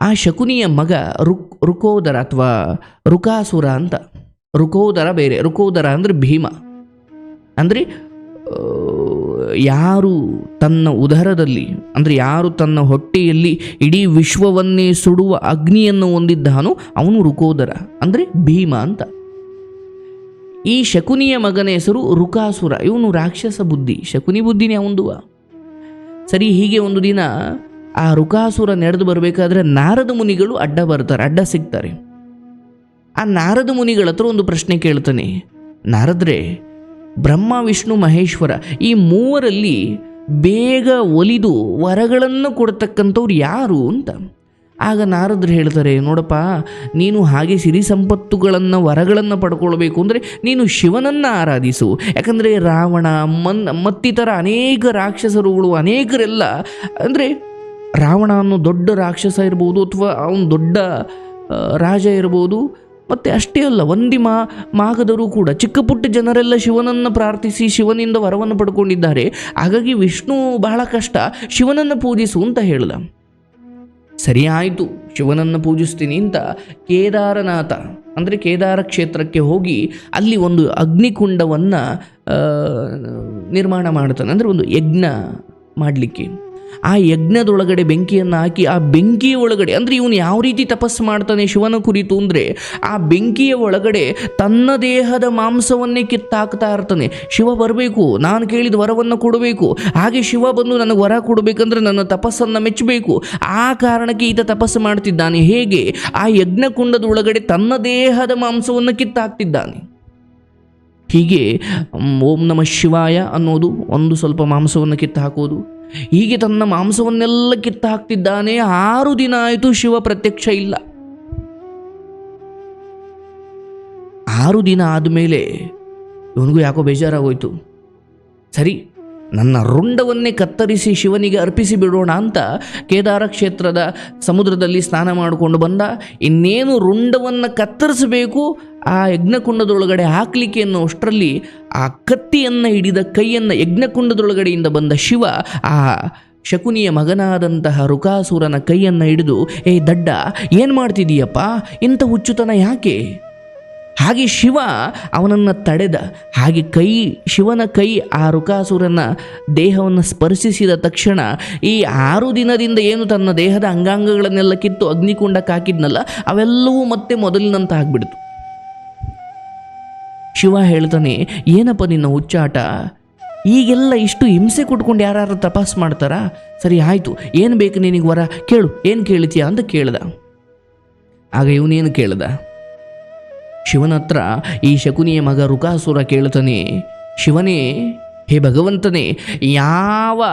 ಆ ಶಕುನಿಯ ಮಗ ರುಕ್, ರುಕೋದರ ಅಥವಾ ರುಕಾಸುರ ಅಂತ. ರುಕೋದರ ಬೇರೆ, ರುಕೋದರ ಅಂದರೆ ಭೀಮ. ಅಂದರೆ ಯಾರು ತನ್ನ ಉದರದಲ್ಲಿ, ಅಂದರೆ ಯಾರು ತನ್ನ ಹೊಟ್ಟೆಯಲ್ಲಿ ಇಡೀ ವಿಶ್ವವನ್ನೇ ಸುಡುವ ಅಗ್ನಿಯನ್ನು ಹೊಂದಿದ್ದಾನೋ ಅವನು ರುಕೋದರ, ಅಂದರೆ ಭೀಮ ಅಂತ. ಈ ಶಕುನಿಯ ಮಗನ ಹೆಸರು ರುಕಾಸುರ. ಇವನು ರಾಕ್ಷಸ ಬುದ್ಧಿ, ಶಕುನಿ ಬುದ್ಧಿನೇ ಅವಂದುವ ಸರಿ, ಹೀಗೆ ಒಂದು ದಿನ ಆ ರುಕಾಸುರ ನಡೆದು ಬರಬೇಕಾದ್ರೆ ನಾರದ ಮುನಿಗಳು ಅಡ್ಡ ಬರ್ತಾರೆ, ಅಡ್ಡ ಸಿಗ್ತಾರೆ. ಆ ನಾರದ ಮುನಿಗಳ ಹತ್ರ ಒಂದು ಪ್ರಶ್ನೆ ಕೇಳ್ತಾನೆ. ನಾರದ್ರೆ, ಬ್ರಹ್ಮ, ವಿಷ್ಣು, ಮಹೇಶ್ವರ ಈ ಮೂವರಲ್ಲಿ ಬೇಗ ಒಲಿದು ವರಗಳನ್ನು ಕೊಡ್ತಕ್ಕಂಥವ್ರು ಯಾರು ಅಂತ. ಆಗ ನಾರದ್ರು ಹೇಳ್ತಾರೆ, ನೋಡಪ್ಪ, ನೀನು ಹಾಗೆ ಸಿರಿ ಸಂಪತ್ತುಗಳನ್ನು, ವರಗಳನ್ನು ಪಡ್ಕೊಳ್ಬೇಕು ಅಂದರೆ ನೀನು ಶಿವನನ್ನು ಆರಾಧಿಸು. ಯಾಕಂದರೆ ರಾವಣ, ಮನ್, ಮತ್ತಿತರ ಅನೇಕ ರಾಕ್ಷಸರುಗಳು, ಅನೇಕರೆಲ್ಲ ಅಂದರೆ ರಾವಣ ಅನ್ನೋ ದೊಡ್ಡ ರಾಕ್ಷಸ ಇರ್ಬೋದು ಅಥವಾ ಅವನು ದೊಡ್ಡ ರಾಜ ಇರ್ಬೋದು, ಮತ್ತು ಅಷ್ಟೇ ಅಲ್ಲ, ಒಂದಿ ಮಾ, ಮಾಗದರು ಕೂಡ, ಚಿಕ್ಕ ಪುಟ್ಟ ಜನರೆಲ್ಲ ಶಿವನನ್ನು ಪ್ರಾರ್ಥಿಸಿ ಶಿವನಿಂದ ವರವನ್ನು ಪಡ್ಕೊಂಡಿದ್ದಾರೆ. ಹಾಗಾಗಿ ವಿಷ್ಣು ಬಹಳ ಕಷ್ಟ, ಶಿವನನ್ನು ಪೂಜಿಸು ಅಂತ ಹೇಳಿದ. ಸರಿ ಆಯಿತು, ಶಿವನನ್ನು ಪೂಜಿಸ್ತೀನಿ ಅಂತ ಕೇದಾರನಾಥ, ಅಂದರೆ ಕೇದಾರ ಕ್ಷೇತ್ರಕ್ಕೆ ಹೋಗಿ ಅಲ್ಲಿ ಒಂದು ಅಗ್ನಿಕುಂಡವನ್ನು ನಿರ್ಮಾಣ ಮಾಡ್ತಾನೆ. ಅಂದರೆ ಒಂದು ಯಜ್ಞ ಮಾಡಲಿಕ್ಕೆ. ಆ ಯಜ್ಞದೊಳಗಡೆ ಬೆಂಕಿಯನ್ನು ಹಾಕಿ, ಆ ಬೆಂಕಿಯ ಒಳಗಡೆ, ಅಂದರೆ ಇವನು ಯಾವ ರೀತಿ ತಪಸ್ಸು ಮಾಡ್ತಾನೆ ಶಿವನ ಕುರಿತು ಅಂದರೆ, ಆ ಬೆಂಕಿಯ ಒಳಗಡೆ ತನ್ನ ದೇಹದ ಮಾಂಸವನ್ನೇ ಕಿತ್ತಾಕ್ತಾ ಇರ್ತಾನೆ. ಶಿವ ಬರಬೇಕು, ನಾನು ಕೇಳಿದ ವರವನ್ನು ಕೊಡಬೇಕು, ಹಾಗೆ ಶಿವ ಬಂದು ನನಗೆ ವರ ಕೊಡಬೇಕಂದ್ರೆ ನನ್ನ ತಪಸ್ಸನ್ನು ಮೆಚ್ಚಬೇಕು. ಆ ಕಾರಣಕ್ಕೆ ಈತ ತಪಸ್ಸು ಮಾಡ್ತಿದ್ದಾನೆ. ಹೇಗೆ? ಆ ಯಜ್ಞಕುಂಡದ ಒಳಗಡೆ ತನ್ನ ದೇಹದ ಮಾಂಸವನ್ನು ಕಿತ್ತಾಕ್ತಿದ್ದಾನೆ. ಹೀಗೆ, ಓಂ ನಮ ಶಿವಾಯ ಅನ್ನೋದು ಒಂದು ಸ್ವಲ್ಪ ಮಾಂಸವನ್ನು ಕಿತ್ತು ಹಾಕೋದು ಹೀಗೆ ತನ್ನ ಮಾಂಸವನ್ನೆಲ್ಲ ಕಿತ್ತ ಹಾಕ್ತಿದ್ದಾನೆ. ಆರು ದಿನ ಆಯಿತು ಶಿವ ಪ್ರತ್ಯಕ್ಷ ಇಲ್ಲ. ಆರು ದಿನ ಆದಮೇಲೆ ಇವನಿಗೂ ಯಾಕೋ ಬೇಜಾರಾಗೋಯ್ತು. ಸರಿ, ನನ್ನ ರುಂಡವನ್ನೇ ಕತ್ತರಿಸಿ ಶಿವನಿಗೆ ಅರ್ಪಿಸಿ ಬಿಡೋಣ ಅಂತ ಕೇದಾರ ಕ್ಷೇತ್ರದ ಸಮುದ್ರದಲ್ಲಿ ಸ್ನಾನ ಮಾಡಿಕೊಂಡು ಬಂದ. ಇನ್ನೇನು ರುಂಡವನ್ನು ಕತ್ತರಿಸಬೇಕು ಆ ಯಜ್ಞಕುಂಡದೊಳಗಡೆ ಹಾಕಲಿಕ್ಕೆ ಅನ್ನೋ ಅಷ್ಟರಲ್ಲಿ ಆ ಕತ್ತಿಯನ್ನು ಹಿಡಿದ ಕೈಯನ್ನು ಯಜ್ಞಕುಂಡದೊಳಗಡೆಯಿಂದ ಬಂದ ಶಿವ ಆ ಶಕುನಿಯ ಮಗನಾದಂತಹ ರುಕಾಸುರನ ಕೈಯನ್ನು ಹಿಡಿದು, ಏ ದಡ್ಡ, ಏನು ಮಾಡ್ತಿದೀಯಪ್ಪ? ಇಂಥ ಹುಚ್ಚುತನ ಯಾಕೆ? ಹಾಗೆ ಶಿವ ಅವನನ್ನು ತಡೆದ. ಹಾಗೆ ಕೈ, ಶಿವನ ಕೈ ಆ ರುಕಾಸುರನ ದೇಹವನ್ನು ಸ್ಪರ್ಶಿಸಿದ ತಕ್ಷಣ ಈ ಆರು ದಿನದಿಂದ ಏನು ತನ್ನ ದೇಹದ ಅಂಗಾಂಗಗಳನ್ನೆಲ್ಲ ಕಿತ್ತು ಅಗ್ನಿಕುಂಡಕ್ಕೆ ಹಾಕಿದ್ನಲ್ಲ, ಅವೆಲ್ಲವೂ ಮತ್ತೆ ಮೊದಲಿನಂತ ಆಗ್ಬಿಡ್ತು ಶಿವ ಹೇಳ್ತಾನೆ, ಏನಪ್ಪ ನಿನ್ನ ಹುಚ್ಚಾಟ? ಈಗೆಲ್ಲ ಇಷ್ಟು ಹಿಂಸೆ ಕೊಟ್ಕೊಂಡು ಯಾರು ತಪಾಸ್ ಮಾಡ್ತಾರಾ? ಸರಿ, ಆಯಿತು. ಏನು ಬೇಕು ನಿನಗೆ ವರ? ಕೇಳು. ಏನು ಕೇಳ್ತೀಯ ಅಂತ ಕೇಳ್ದ. ಆಗ ಇವನೇನು ಕೇಳ್ದ? ಶಿವನ ಹತ್ರ ಈ ಶಕುನಿಯ ಮಗ ರುಕಾಸುರ ಕೇಳ್ತಾನೆ, ಶಿವನೇ, ಹೇ ಭಗವಂತನೇ, ಯಾವ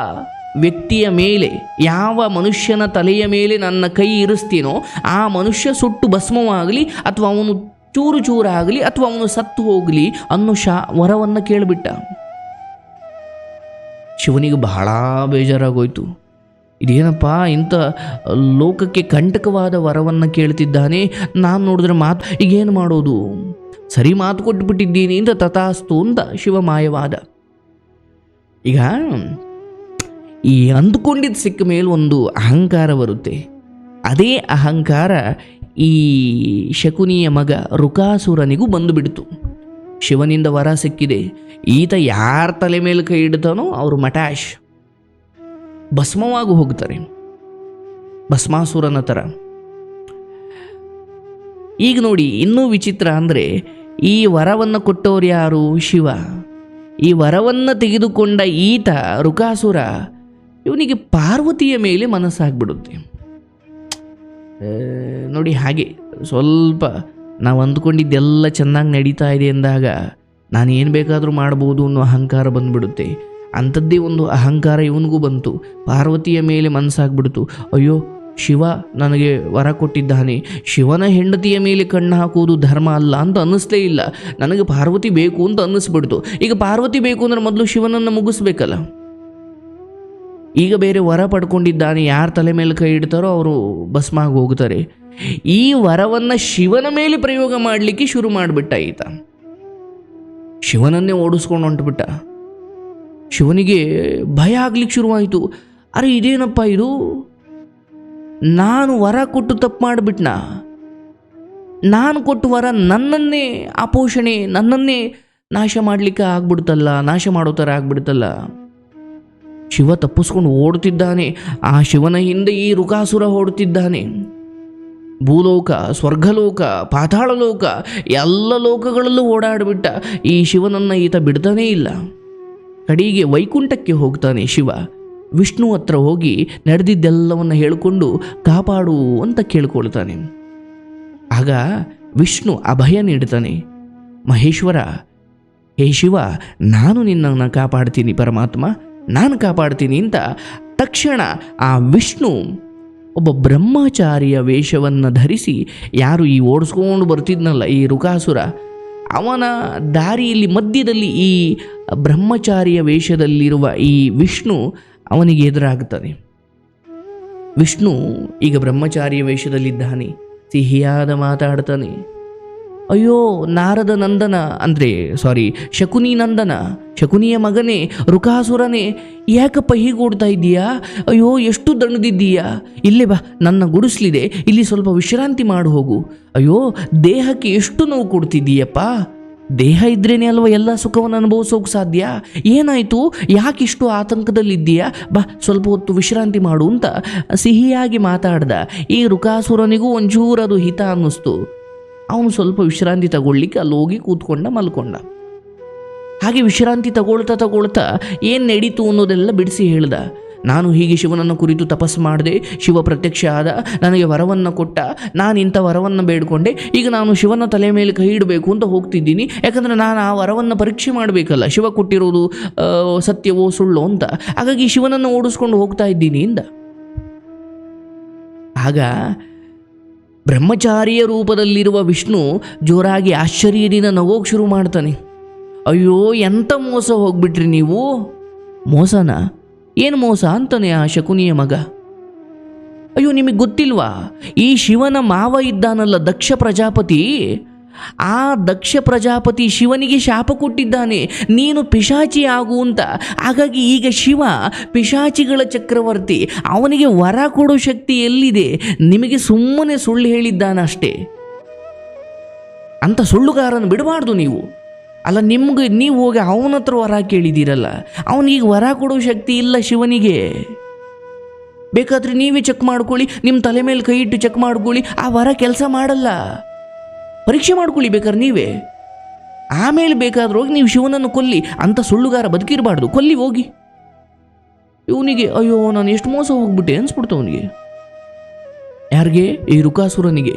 ವ್ಯಕ್ತಿಯ ಮೇಲೆ, ಯಾವ ಮನುಷ್ಯನ ತಲೆಯ ಮೇಲೆ ನನ್ನ ಕೈ ಇರಿಸ್ತೀನೋ, ಆ ಮನುಷ್ಯ ಸುಟ್ಟು ಭಸ್ಮವಾಗಲಿ ಅಥವಾ ಅವನು ಚೂರು ಚೂರಾಗಲಿ ಅಥವಾ ಅವನು ಸತ್ತು ಹೋಗಲಿ ಅನ್ನೋ ಶಾ ವರವನ್ನು ಕೇಳಿಬಿಟ್ಟ. ಶಿವನಿಗೆ ಬಹಳ ಬೇಜಾರಾಗೋಯ್ತು. ಇದೇನಪ್ಪ ಇಂಥ ಲೋಕಕ್ಕೆ ಕಂಟಕವಾದ ವರವನ್ನು ಕೇಳ್ತಿದ್ದಾನೆ? ನಾನು ನೋಡಿದ್ರೆ ಮಾತು ಈಗೇನು ಮಾಡೋದು? ಸರಿ ಮಾತು ಕೊಟ್ಬಿಟ್ಟಿದ್ದೀನಿ ಅಂತ ತಥಾಸ್ತು ಅಂತ ಶಿವಮಾಯವಾದ ಈಗ ಈ ಅಂದುಕೊಂಡಿದ್ದು ಸಿಕ್ಕ ಮೇಲೆ ಒಂದು ಅಹಂಕಾರ ಬರುತ್ತೆ. ಅದೇ ಅಹಂಕಾರ ಈ ಶಕುನಿಯ ಮಗ ರುಕಾಸುರನಿಗೂ ಬಂದುಬಿಡ್ತು. ಶಿವನಿಂದ ವರ ಸಿಕ್ಕಿದೆ. ಈತ ಯಾರ ತಲೆ ಮೇಲೆ ಕೈ ಇಡ್ತಾನೋ ಅವರು ಮಟಾಶ್. ಭಸ್ಮವಾಗಿ ಹೋಗ್ತಾರೆ. ಭಸ್ಮಾಸುರನ ಥರ ಈಗ ನೋಡಿ, ಇನ್ನೂ ವಿಚಿತ್ರ ಅಂದರೆ, ಈ ವರವನ್ನು ಕೊಟ್ಟವರು ಯಾರು? ಶಿವ. ಈ ವರವನ್ನು ತೆಗೆದುಕೊಂಡ ಈತ ರುಕಾಸುರ, ಇವನಿಗೆ ಪಾರ್ವತಿಯ ಮೇಲೆ ಮನಸ್ಸಾಗ್ಬಿಡುತ್ತೆ. ನೋಡಿ ಹಾಗೆ ಸ್ವಲ್ಪ ನಾವು ಅಂದ್ಕೊಂಡಿದ್ದೆಲ್ಲ ಚೆನ್ನಾಗಿ ನಡೀತಾ ಇದೆ ಎಂದಾಗ ನಾನು ಏನು ಬೇಕಾದರೂ ಮಾಡ್ಬೋದು ಅನ್ನೋ ಅಹಂಕಾರ ಬಂದುಬಿಡುತ್ತೆ. ಅಂಥದ್ದೇ ಒಂದು ಅಹಂಕಾರ ಇವನಿಗೂ ಬಂತು. ಪಾರ್ವತಿಯ ಮೇಲೆ ಮನಸ್ಸಾಗ್ಬಿಡ್ತು ಅಯ್ಯೋ, ಶಿವ ನನಗೆ ವರ ಕೊಟ್ಟಿದ್ದಾನೆ. ಶಿವನ ಹೆಂಡತಿಯ ಮೇಲೆ ಕಣ್ಣು ಹಾಕುವುದು ಧರ್ಮ ಅಲ್ಲ ಅಂತ ಅನ್ನಿಸ್ತೇ ಇಲ್ಲ. ನನಗೆ ಪಾರ್ವತಿ ಬೇಕು ಅಂತ ಅನ್ನಿಸ್ಬಿಡ್ತು. ಈಗ ಪಾರ್ವತಿ ಬೇಕು ಅಂದ್ರೆ ಮೊದಲು ಶಿವನನ್ನು ಮುಗಿಸ್ಬೇಕಲ್ಲ. ಈಗ ಬೇರೆ ವರ ಪಡ್ಕೊಂಡಿದ್ದಾನೆ, ಯಾರ ತಲೆ ಮೇಲೆ ಕೈ ಇಡ್ತಾರೋ ಅವರು ಭಸ್ಮ ಆಗಿ ಹೋಗ್ತಾರೆ. ಈ ವರವನ್ನು ಶಿವನ ಮೇಲೆ ಪ್ರಯೋಗ ಮಾಡಲಿಕ್ಕೆ ಶುರು ಮಾಡಿಬಿಟ್ಟ ಈತ. ಶಿವನನ್ನೇ ಓಡಿಸ್ಕೊಂಡು ಹೊಂಟ್ಬಿಟ್ಟ. ಶಿವನಿಗೆ ಭಯ ಆಗ್ಲಿಕ್ಕೆ ಶುರುವಾಯಿತು. ಅರೆ, ಇದೇನಪ್ಪ ಇದು? ನಾನು ವರ ಕೊಟ್ಟು ತಪ್ಪು ಮಾಡಿಬಿಟ್ನಾ? ನಾನು ಕೊಟ್ಟು ವರ ನನ್ನನ್ನೇ ಅಪೋಷಣೆ ನನ್ನನ್ನೇ ನಾಶ ಮಾಡಲಿಕ್ಕೆ ಆಗ್ಬಿಡ್ತಲ್ಲ, ನಾಶ ಮಾಡೋ ಥರ ಆಗ್ಬಿಡ್ತಲ್ಲ? ಶಿವ ತಪ್ಪಿಸ್ಕೊಂಡು ಓಡುತ್ತಿದ್ದಾನೆ. ಆ ಶಿವನ ಹಿಂದೆ ಈ ರುಕಾಸುರ ಓಡುತ್ತಿದ್ದಾನೆ. ಭೂಲೋಕ, ಸ್ವರ್ಗಲೋಕ, ಪಾತಾಳಲೋಕ, ಎಲ್ಲ ಲೋಕಗಳಲ್ಲೂ ಓಡಾಡಿಬಿಟ್ಟ ಈ ಶಿವನನ್ನು ಈತ ಬಿಡ್ತಾನೇ ಇಲ್ಲ. ಕಡೆಗೆ ವೈಕುಂಠಕ್ಕೆ ಹೋಗ್ತಾನೆ ಶಿವ. ವಿಷ್ಣು ಹತ್ರ ಹೋಗಿ ನಡೆದಿದ್ದೆಲ್ಲವನ್ನು ಹೇಳಿಕೊಂಡು ಕಾಪಾಡು ಅಂತ ಕೇಳ್ಕೊಳ್ತಾನೆ. ಆಗ ವಿಷ್ಣು ಅಭಯ ನೀಡ್ತಾನೆ. ಮಹೇಶ್ವರ, ಹೇ ಶಿವ, ನಾನು ನಿನ್ನನ್ನು ಕಾಪಾಡ್ತೀನಿ ಪರಮಾತ್ಮ. ನಾನು ಕಾಪಾಡ್ತೀನಿ ಅಂತ ತಕ್ಷಣ ಆ ವಿಷ್ಣು ಒಬ್ಬ ಬ್ರಹ್ಮಚಾರಿಯ ವೇಷವನ್ನು ಧರಿಸಿ ಯಾರು ಈ ಓಡಿಸ್ಕೊಂಡು ಬರ್ತಿದ್ನಲ್ಲ ಈ ರುಕಾಸುರ, ಅವನ ದಾರಿಯಲ್ಲಿ ಮಧ್ಯದಲ್ಲಿ ಈ ಬ್ರಹ್ಮಚಾರಿಯ ವೇಷದಲ್ಲಿರುವ ಈ ವಿಷ್ಣು ಅವನಿಗೆ ಎದುರಾಗುತ್ತಾನೆ ವಿಷ್ಣು ಈಗ ಬ್ರಹ್ಮಚಾರಿಯ ವೇಷದಲ್ಲಿದ್ದಾನೆ, ಸಿಹಿಯಾದ ಮಾತಾಡ್ತಾನೆ. ಅಯ್ಯೋ, ನಾರದ ನಂದನ ಅಂದರೆ ಸಾರಿ ಶಕುನಿ ನಂದನ, ಶಕುನಿಯ ಮಗನೇ, ರುಕಾಸುರನೇ, ಯಾಕಪ್ಪ ಹೀಗೆ ಇದ್ದೀಯಾ? ಅಯ್ಯೋ, ಎಷ್ಟು ದಣದಿದ್ದೀಯಾ? ಇಲ್ಲೇ ಬಾ, ನನ್ನ ಗುಡಿಸ್ಲಿದೆ, ಇಲ್ಲಿ ಸ್ವಲ್ಪ ವಿಶ್ರಾಂತಿ ಮಾಡು ಹೋಗು. ಅಯ್ಯೋ, ದೇಹಕ್ಕೆ ಎಷ್ಟು ನೋವು ಕೊಡ್ತಿದ್ದೀಯಪ್ಪ? ದೇಹ ಇದ್ರೇನೆ ಅಲ್ವಾ ಎಲ್ಲ ಸುಖವನ್ನು ಅನುಭವಿಸೋಕೆ ಸಾಧ್ಯ? ಏನಾಯಿತು? ಯಾಕಿಷ್ಟು ಆತಂಕದಲ್ಲಿದ್ದೀಯಾ? ಬಾ, ಸ್ವಲ್ಪ ಹೊತ್ತು ವಿಶ್ರಾಂತಿ ಮಾಡು ಅಂತ ಸಿಹಿಯಾಗಿ ಮಾತಾಡ್ದ. ಈ ರುಕಾಸುರನಿಗೂ ಒಂಚೂರದು ಹಿತ ಅನ್ನಿಸ್ತು. ಅವನು ಸ್ವಲ್ಪ ವಿಶ್ರಾಂತಿ ತಗೊಳ್ಳಿಕ್ಕೆ ಅಲ್ಲಿ ಹೋಗಿ ಕೂತ್ಕೊಂಡ ಮಲ್ಕೊಂಡ. ಹಾಗೆ ವಿಶ್ರಾಂತಿ ತಗೊಳ್ತಾ ತಗೊಳ್ತಾ ಏನು ನಡೀತು ಅನ್ನೋದೆಲ್ಲ ಬಿಡಿಸಿ ಹೇಳ್ದ. ನಾನು ಹೀಗೆ ಶಿವನನ್ನು ಕುರಿತು ತಪಸ್ಸು ಮಾಡಿದೆ, ಶಿವ ಪ್ರತ್ಯಕ್ಷ ಆದ, ನನಗೆ ವರವನ್ನು ಕೊಟ್ಟ, ನಾನು ಇಂಥ ವರವನ್ನು ಬೇಡಿಕೊಂಡೆ, ಈಗ ನಾನು ಶಿವನ ತಲೆ ಮೇಲೆ ಕೈ ಇಡಬೇಕು ಅಂತ ಹೋಗ್ತಿದ್ದೀನಿ, ಯಾಕಂದರೆ ನಾನು ಆ ವರವನ್ನು ಪರೀಕ್ಷೆ ಮಾಡಬೇಕಲ್ಲ, ಶಿವ ಕೊಟ್ಟಿರೋದು ಸತ್ಯವೋ ಸುಳ್ಳೋ ಅಂತ. ಹಾಗಾಗಿ ಶಿವನನ್ನು ಓಡಿಸ್ಕೊಂಡು ಹೋಗ್ತಾ ಇದ್ದೀನಿ ಇಂದ. ಆಗ ಬ್ರಹ್ಮಚಾರಿಯ ರೂಪದಲ್ಲಿರುವ ವಿಷ್ಣು ಜೋರಾಗಿ ಆಶ್ಚರ್ಯದಿಂದ ನಗೋಕ್ ಶುರು ಮಾಡ್ತಾನೆ. ಅಯ್ಯೋ ಎಂಥ ಮೋಸ ಹೋಗ್ಬಿಟ್ರಿ ನೀವು? ಮೋಸನ? ಏನು ಮೋಸ ಅಂತಾನೆ ಆ ಶಕುನಿಯ ಮಗ. ಅಯ್ಯೋ, ನಿಮಗೆ ಗೊತ್ತಿಲ್ವಾ? ಈ ಶಿವನ ಮಾವ ಇದ್ದಾನಲ್ಲ ದಕ್ಷ ಪ್ರಜಾಪತಿ? ಆ ದಕ್ಷ ಪ್ರಜಾಪತಿ ಶಿವನಿಗೆ ಶಾಪ ಕೊಟ್ಟಿದ್ದಾನೆ. ನೀನು ಪಿಶಾಚಿ ಆಗು ಅಂತ. ಹಾಗಾಗಿ ಈಗ ಶಿವ ಪಿಶಾಚಿಗಳ ಚಕ್ರವರ್ತಿ, ಅವನಿಗೆ ವರ ಕೊಡೋ ಶಕ್ತಿ ಎಲ್ಲಿದೆ? ನಿಮಗೆ ಸುಮ್ಮನೆ ಸುಳ್ಳು ಹೇಳಿದ್ದಾನಷ್ಟೇ. ಅಂತ ಸುಳ್ಳುಗಾರನ್ನು ಬಿಡಬಾರ್ದು ನೀವು. ಅಲ್ಲ, ನಿಮ್ಗೆ ನೀವು ಹೋಗಿ ಅವನ ಹತ್ರ ವರ ಕೇಳಿದ್ದೀರಲ್ಲ. ಅವನಿಗೆ ವರ ಕೊಡೋ ಶಕ್ತಿ ಇಲ್ಲ ಶಿವನಿಗೆ. ಬೇಕಾದ್ರೆ ನೀವೇ ಚೆಕ್ ಮಾಡ್ಕೊಳ್ಳಿ, ನಿಮ್ಮ ತಲೆ ಮೇಲೆ ಕೈ ಇಟ್ಟು ಚೆಕ್ ಮಾಡ್ಕೊಳ್ಳಿ. ಆ ವರ ಕೆಲಸ ಮಾಡಲ್ಲ. ಪರೀಕ್ಷೆ ಮಾಡ್ಕೊಳ್ಳಿ ಬೇಕಾದ್ರೆ ನೀವೇ. ಆಮೇಲೆ ಬೇಕಾದ್ರೋಗಿ ನೀವು ಶಿವನನ್ನು ಕೊಲ್ಲಿ ಅಂತ ಸುಳ್ಳುಗಾರ ಬದುಕಿರಬಾರ್ದು. ಕೊಲ್ಲಿ ಹೋಗಿ. ಇವನಿಗೆ, ಅಯ್ಯೋ, ನಾನು ಎಷ್ಟು ಮೋಸ ಹೋಗ್ಬಿಟ್ಟೆ ಅನ್ಸ್ಬಿಡ್ತು ಅವನಿಗೆ. ಯಾರಿಗೆ? ಈ ರುಕಾಸುರನಿಗೆ.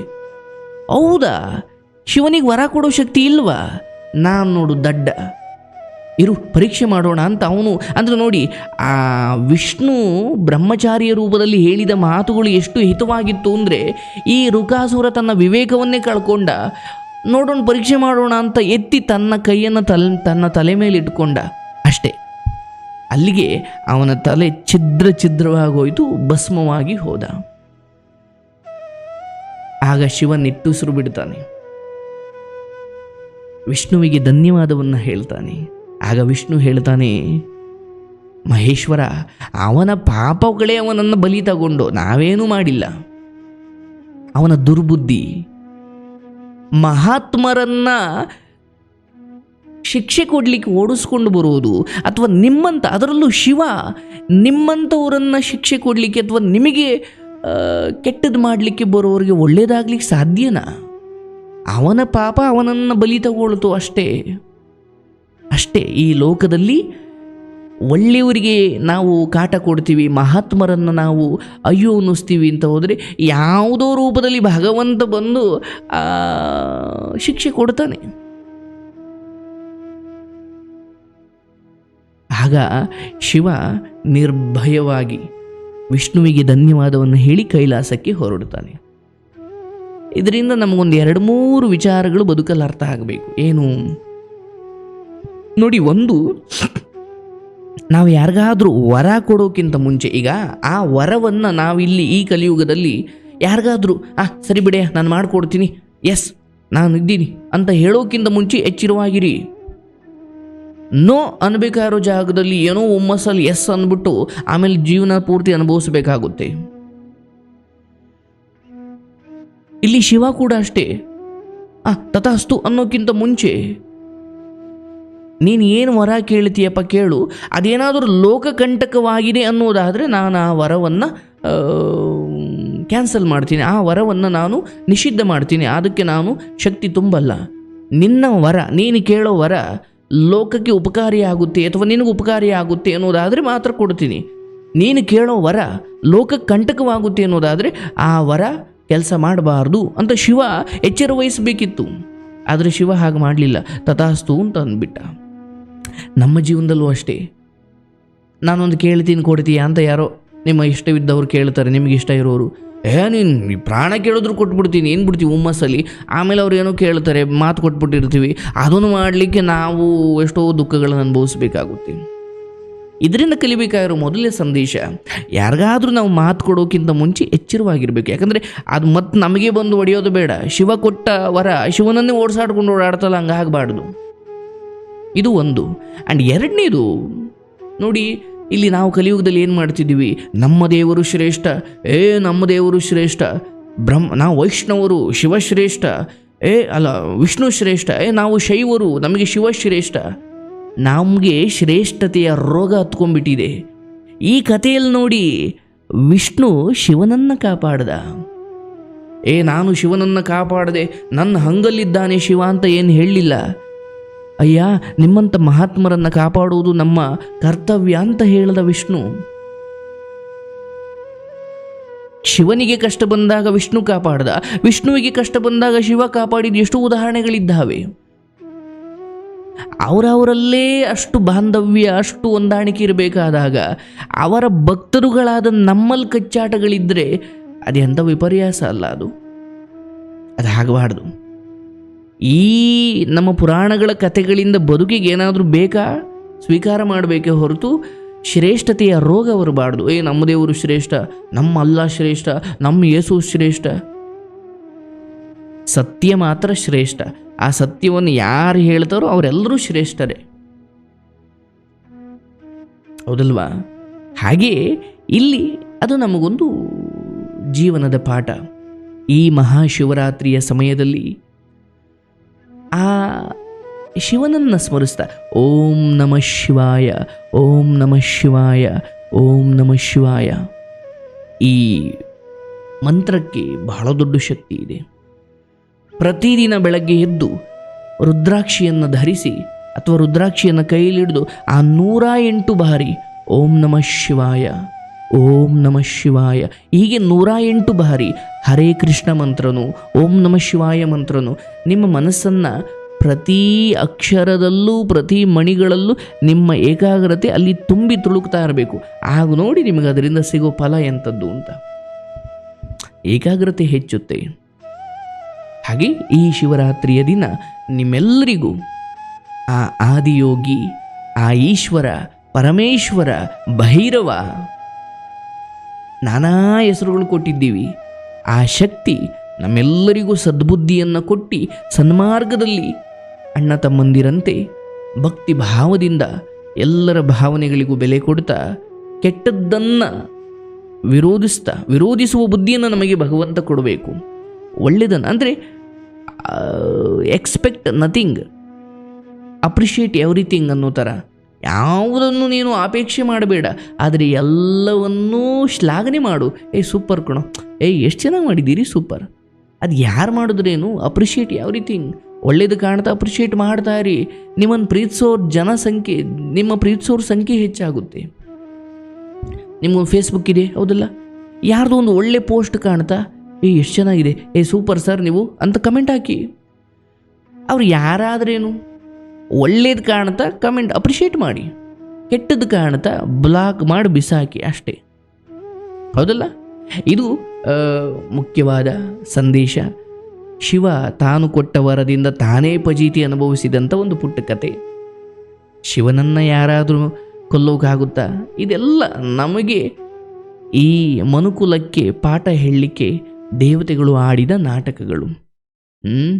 ಹೌದಾ? ಶಿವನಿಗೆ ವರ ಕೊಡೋ ಶಕ್ತಿ ಇಲ್ವಾ? ನಾನು ನೋಡು ದಡ್ಡ. ಇರು, ಪರೀಕ್ಷೆ ಮಾಡೋಣ ಅಂತ ಅವನು ಅಂದ್ರೆ ನೋಡಿ, ಆ ವಿಷ್ಣು ಬ್ರಹ್ಮಚಾರಿಯ ರೂಪದಲ್ಲಿ ಹೇಳಿದ ಮಾತುಗಳು ಎಷ್ಟು ಹಿತವಾಗಿತ್ತು ಅಂದರೆ, ಈ ರುಕಾಸುರ ತನ್ನ ವಿವೇಕವನ್ನೇ ಕಳ್ಕೊಂಡ, ನೋಡೋಣ ಪರೀಕ್ಷೆ ಮಾಡೋಣ ಅಂತ ಎತ್ತಿ ತನ್ನ ಕೈಯನ್ನು ತಲ್, ತನ್ನ ತಲೆ ಮೇಲೆ ಇಟ್ಕೊಂಡ. ಅಷ್ಟೇ. ಅಲ್ಲಿಗೆ ಅವನ ತಲೆ ಛಿದ್ರ ಛಿದ್ರವಾಗೋಯ್ತು ಭಸ್ಮವಾಗಿ ಹೋದ. ಆಗ ಶಿವ ನಿಟ್ಟುಸಿರು ಬಿಡ್ತಾನೆ. ವಿಷ್ಣುವಿಗೆ ಧನ್ಯವಾದವನ್ನು ಹೇಳ್ತಾನೆ. ಆಗ ವಿಷ್ಣು ಹೇಳ್ತಾನೆ, ಮಹೇಶ್ವರ, ಅವನ ಪಾಪಗಳೇ ಅವನನ್ನು ಬಲಿ ತಗೊಂಡು ನಾವೇನೂ ಮಾಡಿಲ್ಲ. ಅವನ ದುರ್ಬುದ್ಧಿ, ಮಹಾತ್ಮರನ್ನ ಶಿಕ್ಷೆ ಕೊಡಲಿಕ್ಕೆ ಓಡಿಸ್ಕೊಂಡು ಬರುವುದು ಅಥವಾ ನಿಮ್ಮಂತ, ಅದರಲ್ಲೂ ಶಿವ ನಿಮ್ಮಂಥವರನ್ನು ಶಿಕ್ಷೆ ಕೊಡಲಿಕ್ಕೆ ಅಥವಾ ನಿಮಗೆ ಕೆಟ್ಟದ್ದು ಮಾಡಲಿಕ್ಕೆ ಬರೋರಿಗೆ ಒಳ್ಳೆಯದಾಗಲಿಕ್ಕೆ ಸಾಧ್ಯನಾ? ಅವನ ಪಾಪ ಅವನನ್ನು ಬಲಿ ತಗೊಳ್ತು ಅಷ್ಟೇ. ಅಷ್ಟೇ ಈ ಲೋಕದಲ್ಲಿ ಒಳ್ಳೆಯವರಿಗೆ ನಾವು ಕಾಟ ಕೊಡ್ತೀವಿ, ಮಹಾತ್ಮರನ್ನು ನಾವು ಅಯ್ಯೋ ಅನ್ನಿಸ್ತೀವಿ ಅಂತ ಹೋದರೆ ಯಾವುದೋ ರೂಪದಲ್ಲಿ ಭಗವಂತ ಬಂದು ಶಿಕ್ಷೆ ಕೊಡ್ತಾನೆ. ಆಗ ಶಿವ ನಿರ್ಭಯವಾಗಿ ವಿಷ್ಣುವಿಗೆ ಧನ್ಯವಾದವನ್ನು ಹೇಳಿ ಕೈಲಾಸಕ್ಕೆ ಹೊರಡುತ್ತಾನೆ. ಇದರಿಂದ ನಮಗೊಂದು ಎರಡು ಮೂರು ವಿಚಾರಗಳು ಬದುಕಲು ಅರ್ಥ ಆಗಬೇಕು. ಏನು? ನೋಡಿ ಒಂದು, ನಾವು ಯಾರಿಗಾದರೂ ವರ ಕೊಡೋಕ್ಕಿಂತ ಮುಂಚೆ, ಈಗ ಆ ವರವನ್ನು ನಾವಿಲ್ಲಿ ಈ ಕಲಿಯುಗದಲ್ಲಿ ಯಾರಿಗಾದರೂ, ಆ, ಸರಿ ಬಿಡೆ, ನಾನು ಮಾಡಿಕೊಡ್ತೀನಿ, ಎಸ್, ನಾನು ಇದ್ದೀನಿ ಅಂತ ಹೇಳೋಕ್ಕಿಂತ ಮುಂಚೆ ಎಚ್ಚರವಾಗಿರಿ. ನೋ ಅನ್ಬೇಕಾಗಿರೋ ಜಾಗದಲ್ಲಿ ಏನೋ ಒಮ್ಮಸಲ್ಲಿ ಎಸ್ ಅಂದ್ಬಿಟ್ಟು ಆಮೇಲೆ ಜೀವನ ಪೂರ್ತಿ ಅನುಭವಿಸಬೇಕಾಗುತ್ತೆ. ಇಲ್ಲಿ ಶಿವ ಕೂಡ ಅಷ್ಟೇ. ಆ, ತಥಾಸ್ತು ಅನ್ನೋಕ್ಕಿಂತ ಮುಂಚೆ ನೀನು ಏನು ವರ ಕೇಳ್ತೀಯಪ್ಪ ಕೇಳು. ಅದೇನಾದರೂ ಲೋಕಕಂಟಕವಾಗಿದೆ ಅನ್ನೋದಾದರೆ ನಾನು ಆ ವರವನ್ನು ಕ್ಯಾನ್ಸಲ್ ಮಾಡ್ತೀನಿ. ಆ ವರವನ್ನು ನಾನು ನಿಷಿದ್ಧ ಮಾಡ್ತೀನಿ. ಅದಕ್ಕೆ ನಾನು ಶಕ್ತಿ ತುಂಬಲ್ಲ. ನಿನ್ನ ವರ, ನೀನು ಕೇಳೋ ವರ ಲೋಕಕ್ಕೆ ಉಪಕಾರಿಯಾಗುತ್ತೆ ಅಥವಾ ನಿನಗೆ ಉಪಕಾರಿಯಾಗುತ್ತೆ ಅನ್ನೋದಾದರೆ ಮಾತ್ರ ಕೊಡ್ತೀನಿ. ನೀನು ಕೇಳೋ ವರ ಲೋಕಕ್ಕೆ ಕಂಟಕವಾಗುತ್ತೆ ಅನ್ನೋದಾದರೆ ಆ ವರ ಕೆಲಸ ಮಾಡಬಾರ್ದು ಅಂತ ಶಿವ ಎಚ್ಚರ ವಹಿಸಬೇಕಿತ್ತು. ಆದರೆ ಶಿವ ಹಾಗೆ ಮಾಡಲಿಲ್ಲ. ತಥಾಸ್ತು ಅಂತ ಅಂದ್ಬಿಟ್ಟ. ನಮ್ಮ ಜೀವನದಲ್ಲೂ ಅಷ್ಟೇ. ನಾನೊಂದು ಕೇಳ್ತೀನಿ, ಕೊಡ್ತೀಯಾ ಅಂತ ಯಾರೋ ನಿಮ್ಮ ಇಷ್ಟವಿದ್ದವ್ರು ಕೇಳ್ತಾರೆ, ನಿಮಗೆ ಇಷ್ಟ ಇರೋರು. ಏ, ನೀನು ಪ್ರಾಣ ಕೇಳಿದ್ರು ಕೊಟ್ಬಿಡ್ತೀನಿ, ಏನು ಬಿಡ್ತೀವಿ ಹುಮ್ಮಸ್ಸಲ್ಲಿ? ಆಮೇಲೆ ಅವ್ರು ಏನೋ ಕೇಳ್ತಾರೆ, ಮಾತು ಕೊಟ್ಬಿಟ್ಟಿರ್ತೀವಿ. ಅದನ್ನು ಮಾಡಲಿಕ್ಕೆ ನಾವು ಎಷ್ಟೋ ದುಃಖಗಳನ್ನು ಅನುಭವಿಸ್ಬೇಕಾಗುತ್ತೆ. ಇದರಿಂದ ಕಲಿಬೇಕಾಗಿರೋ ಮೊದಲನೇ ಸಂದೇಶ, ಯಾರಿಗಾದರೂ ನಾವು ಮಾತು ಕೊಡೋಕ್ಕಿಂತ ಮುಂಚೆ ಎಚ್ಚರವಾಗಿರಬೇಕು. ಯಾಕಂದರೆ ಅದು ಮತ್ತೆ ನಮಗೆ ಬಂದು ಹೊಡೆಯೋದು ಬೇಡ. ಶಿವ ಕೊಟ್ಟ ವರ, ಶಿವನನ್ನೇ ಓಡಿಸಾಡ್ಕೊಂಡು ಓಡಾಡ್ತಲ್ಲ ಹಂಗೆ ಆಗಬಾರ್ದು ಇದು ಒಂದು. ಆ್ಯಂಡ್ ಎರಡನೇದು, ನೋಡಿ, ಇಲ್ಲಿ ನಾವು ಕಲಿಯುಗದಲ್ಲಿ ಏನು ಮಾಡ್ತಿದ್ದೀವಿ? ನಮ್ಮ ದೇವರು ಶ್ರೇಷ್ಠ, ಏ, ನಮ್ಮ ದೇವರು ಶ್ರೇಷ್ಠ, ಬ್ರಹ್ಮ, ನಾವು ವೈಷ್ಣವರು ಶಿವಶ್ರೇಷ್ಠ ಏ, ಅಲ್ಲ, ವಿಷ್ಣು ಶ್ರೇಷ್ಠ, ಏ, ನಾವು ಶೈವರು, ನಮಗೆ ಶಿವಶ್ರೇಷ್ಠ ನಮಗೆ ಶ್ರೇಷ್ಠತೆಯ ರೋಗ ಹತ್ಕೊಂಡ್ಬಿಟ್ಟಿದೆ. ಈ ಕಥೆಯಲ್ಲಿ ನೋಡಿ, ವಿಷ್ಣು ಶಿವನನ್ನು ಕಾಪಾಡ್ದ. ಏ, ನಾನು ಶಿವನನ್ನು ಕಾಪಾಡದೆ, ನನ್ನ ಹಂಗಲ್ಲಿದ್ದಾನೆ ಶಿವ ಅಂತ ಏನು ಹೇಳಲಿಲ್ಲ. ಅಯ್ಯ ನಿಮ್ಮಂಥ ಮಹಾತ್ಮರನ್ನು ಕಾಪಾಡುವುದು ನಮ್ಮ ಕರ್ತವ್ಯ ಅಂತ ಹೇಳಿದ ವಿಷ್ಣು. ಶಿವನಿಗೆ ಕಷ್ಟ ಬಂದಾಗ ವಿಷ್ಣು ಕಾಪಾಡ್ದ, ವಿಷ್ಣುವಿಗೆ ಕಷ್ಟ ಬಂದಾಗ ಶಿವ ಕಾಪಾಡಿದ ಎಷ್ಟು ಉದಾಹರಣೆಗಳಿದ್ದಾವೆ. ಅವರವರಲ್ಲೇ ಅಷ್ಟು ಬಾಂಧವ್ಯ, ಅಷ್ಟು ಹೊಂದಾಣಿಕೆ ಇರಬೇಕಾದಾಗ ಅವರ ಭಕ್ತರುಗಳಾದ ನಮ್ಮಲ್ಲಿ ಕಚ್ಚಾಟಗಳಿದ್ದರೆ ಅದೆಂಥ ವಿಪರ್ಯಾಸ ಅಲ್ಲ ಅದು. ಅದು ಆಗಬಾರ್ದು ಈ ನಮ್ಮ ಪುರಾಣಗಳ ಕಥೆಗಳಿಂದ ಬದುಕಿಗೆ ಏನಾದರೂ ಬೇಕಾ? ಸ್ವೀಕಾರ ಮಾಡಬೇಕೇ ಹೊರತು ಶ್ರೇಷ್ಠತೆಯ ರೋಗ ಬರಬಾರ್ದು. ಏ, ನಮ್ಮ ದೇವರು ಶ್ರೇಷ್ಠ, ನಮ್ಮ ಅಲ್ಲ ಶ್ರೇಷ್ಠ, ನಮ್ಮ ಯೇಸು ಶ್ರೇಷ್ಠ. ಸತ್ಯ ಮಾತ್ರ ಶ್ರೇಷ್ಠ. ಆ ಸತ್ಯವನ್ನು ಯಾರು ಹೇಳ್ತಾರೋ ಅವರೆಲ್ಲರೂ ಶ್ರೇಷ್ಠರೇ. ಹೌದಲ್ವಾ? ಹಾಗೆಯೇ ಇಲ್ಲಿ ಅದು ನಮಗೊಂದು ಜೀವನದ ಪಾಠ. ಈ ಮಹಾಶಿವರಾತ್ರಿಯ ಸಮಯದಲ್ಲಿ ಆ ಶಿವನನ್ನು ಸ್ಮರಿಸ್ತಾ, ಓಂ ನಮಃ ಶಿವಾಯ, ಓಂ ನಮಃ ಶಿವಾಯ, ಓಂ ನಮಃ ಶಿವಾಯ. ಈ ಮಂತ್ರಕ್ಕೆ ಬಹಳ ದೊಡ್ಡ ಶಕ್ತಿ ಇದೆ. ಪ್ರತಿದಿನ ಬೆಳಗ್ಗೆ ಎದ್ದು ರುದ್ರಾಕ್ಷಿಯನ್ನು ಧರಿಸಿ ಅಥವಾ ರುದ್ರಾಕ್ಷಿಯನ್ನು ಕೈಯಲ್ಲಿಡಿದು ಆ ನೂರ ಎಂಟು ಬಾರಿ ಓಂ ನಮಃ ಶಿವಾಯ ಓಂ ನಮಃ ಶಿವಾಯ. ಹೀಗೆ ನೂರ ಎಂಟು ಬಾರಿ ಹರೇ ಕೃಷ್ಣ ಮಂತ್ರನು, ಓಂ ನಮಃ ಶಿವಾಯ ಮಂತ್ರನು, ನಿಮ್ಮ ಮನಸ್ಸನ್ನು ಪ್ರತಿ ಅಕ್ಷರದಲ್ಲೂ, ಪ್ರತಿ ಮಣಿಗಳಲ್ಲೂ ನಿಮ್ಮ ಏಕಾಗ್ರತೆ ಅಲ್ಲಿ ತುಂಬಿ ತುಳುಕ್ತಾ ಇರಬೇಕು. ಆಗ ನೋಡಿ ನಿಮಗೆ ಅದರಿಂದ ಸಿಗೋ ಫಲ ಎಂಥದ್ದು ಅಂತ. ಏಕಾಗ್ರತೆ ಹೆಚ್ಚುತ್ತೆ. ಹಾಗೆ ಈ ಶಿವರಾತ್ರಿಯ ದಿನ ನಿಮ್ಮೆಲ್ಲರಿಗೂ ಆ ಆದಿಯೋಗಿ, ಆ ಈಶ್ವರ, ಪರಮೇಶ್ವರ, ಭೈರವ ನಾನಾ ಹೆಸರುಗಳು ಕೊಟ್ಟಿದ್ದೀವಿ. ಆ ಶಕ್ತಿ ನಮ್ಮೆಲ್ಲರಿಗೂ ಸದ್ಬುದ್ಧಿಯನ್ನು ಕೊಟ್ಟು ಸನ್ಮಾರ್ಗದಲ್ಲಿ ಅಣ್ಣ ತಮ್ಮಂದಿರಂತೆ ಭಕ್ತಿ ಭಾವದಿಂದ ಎಲ್ಲರ ಭಾವನೆಗಳಿಗೂ ಬೆಲೆ ಕೊಡ್ತಾ ಕೆಟ್ಟದ್ದನ್ನು ವಿರೋಧಿಸ್ತಾ ವಿರೋಧಿಸುವ ಬುದ್ಧಿಯನ್ನು ನಮಗೆ ಭಗವಂತ ಕೊಡಬೇಕು. ಒಳ್ಳೆಯದನ್ನು ಅಂದರೆ ಎಕ್ಸ್ಪೆಕ್ಟ್ ನಥಿಂಗ್ ಅಪ್ರಿಷಿಯೇಟ್ ಎವ್ರಿಥಿಂಗ್ ಅನ್ನೋ ಥರ ಯಾವುದನ್ನು ನೀನು ಅಪೇಕ್ಷೆ ಮಾಡಬೇಡ, ಆದರೆ ಎಲ್ಲವನ್ನೂ ಶ್ಲಾಘನೆ ಮಾಡು. ಏಯ್, ಸೂಪರ್ ಕಣೋ. ಏಯ್, ಎಷ್ಟು ಚೆನ್ನಾಗಿ ಮಾಡಿದ್ದೀರಿ, ಸೂಪರ್. ಅದು ಯಾರು ಮಾಡಿದ್ರೇನು? ಅಪ್ರಿಷಿಯೇಟ್ ಎವ್ರಿಥಿಂಗ್ ಒಳ್ಳೇದು ಕಾಣ್ತಾ ಅಪ್ರಿಷಿಯೇಟ್ ಮಾಡ್ತಾ ಇರಿ. ನಿಮ್ಮನ್ನು ಪ್ರೀತಿಸೋರ್ ಜನಸಂಖ್ಯೆ, ನಿಮ್ಮ ಪ್ರೀತಿಸೋರ್ ಸಂಖ್ಯೆ ಹೆಚ್ಚಾಗುತ್ತೆ. ನಿಮ್ಮ ಫೇಸ್ಬುಕ್ ಇದೆ, ಹೌದಲ್ಲ? ಯಾರ್ದು ಒಂದು ಒಳ್ಳೆ ಪೋಸ್ಟ್ ಕಾಣ್ತಾ? ಏ ಎಷ್ಟು ಚೆನ್ನಾಗಿದೆ. ಏ ಸೂಪರ್ ಸರ್ ನೀವು ಅಂತ ಕಮೆಂಟ್ ಹಾಕಿ. ಅವ್ರು ಯಾರಾದ್ರೇನು? ಒಳ್ಳೇದು ಕಾಣ್ತಾ ಕಮೆಂಟ್ ಅಪ್ರಿಷಿಯೇಟ್ ಮಾಡಿ. ಕೆಟ್ಟದ್ದು ಕಾಣ್ತಾ ಬ್ಲಾಕ್ ಮಾಡಿ ಬಿಸಾಕಿ ಅಷ್ಟೇ. ಹೌದಲ್ಲ? ಇದು ಮುಖ್ಯವಾದ ಸಂದೇಶ. ಶಿವ ತಾನು ಕೊಟ್ಟ ವರದಿಂದ ತಾನೇ ಪಜೀತಿ ಅನುಭವಿಸಿದಂಥ ಒಂದು ಪುಟ್ಟ ಕತೆ. ಶಿವನನ್ನು ಯಾರಾದರೂ ಕೊಲ್ಲೋಕ್ಕಾಗುತ್ತಾ ಇದೆಲ್ಲ ನಮಗೆ ಈ ಮನುಕುಲಕ್ಕೆ ಪಾಠ ಹೇಳಲಿಕ್ಕೆ ದೇವತೆಗಳು ಆಡಿದ ನಾಟಕಗಳು. ಹ್ಞೂ